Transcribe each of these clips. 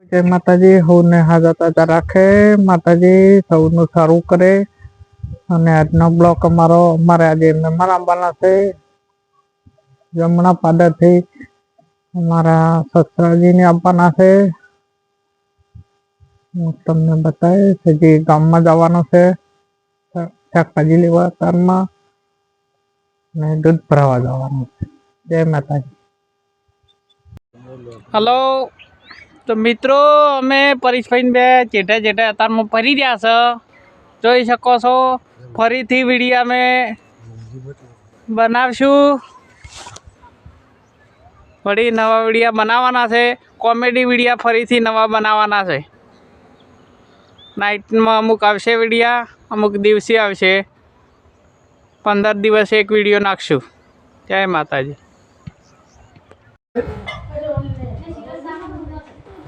જય માતાજી સૌને હાજર તાજા રાખે, માતાજી સૌનું સારું કરે. અને આજનો બ્લોક અમારો, અમારે આજે મહેમાન આવવાના છે. જમણા પાદરથી અમારા સસરાજીને આવવાના છે. હું તમને બતાવીશ હજી ગામમાં જવાનું છે, શાકભાજી લેવા તારમાં ને દૂધ ભરાવા જવાનું છે. જય માતાજી. હલો તો મિત્રો, અમે પરેશભાઈને બે જેઠા જેઠા અત્યારમાં ફરી રહ્યા છે. જોઈ શકો છો, ફરીથી વીડિયો અમે બનાવશું. વળી નવા વિડીયા બનાવવાના છે કોમેડી વિડીયા ફરીથી નવા બનાવવાના છે. નાઇટમાં અમુક આવશે વિડીયા અમુક દિવસે આવશે. પંદર દિવસે એક વીડિયો નાખશું. જય માતાજી.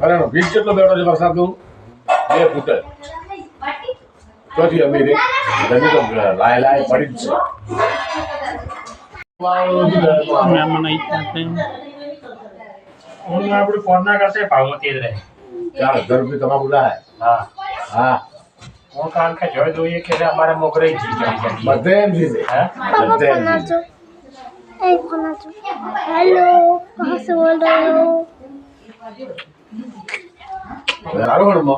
કારણ વીજ જેટલો બેઠો છે વરસાદનું બે ફૂટે. ચોથી અમીરે જમીન લાય લાય પડી જ છે. આપણે ફોન ના કરશે ભાવમતી રહે. ચાર હજાર રૂપિયા તમારું લાય. હા. હા. હું કારણ કે જોઈ જોઈએ કે અમારા મોગરે બધે એમ જીતે બધે હેલો કહા வேற வரணுமா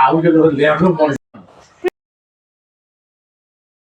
அவங்க நேரம் போன